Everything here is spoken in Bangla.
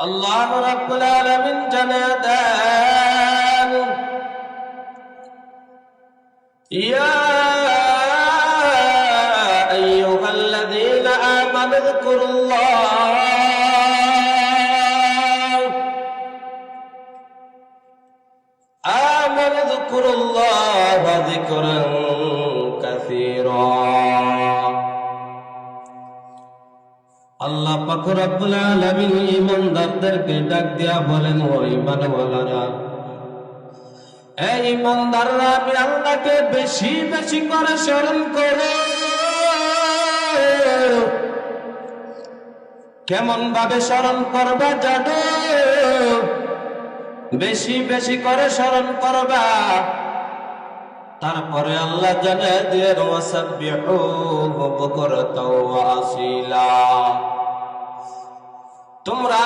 الله رب العالمين جنادان يا أيها الذين آمنوا اذكروا الله. آمنوا اذكروا الله ذكرًا আল্লাহ পাক রব্বুল আলামিন ঈমানদারদেরকে ডাক দিয়া বলেন, ও ঈমানওয়ালারা, এই ঈমানদাররা আমি আল্লাহকে বেশি বেশি করে স্মরণ করো। কেমন ভাবে স্মরণ করবা জানো? বেশি বেশি করে স্মরণ করবা। তারপরে আল্লাহ জানে দিয়ে ওয়াসাব্বিহু বুকরাতাও ওয়া আসিলা। তোমরা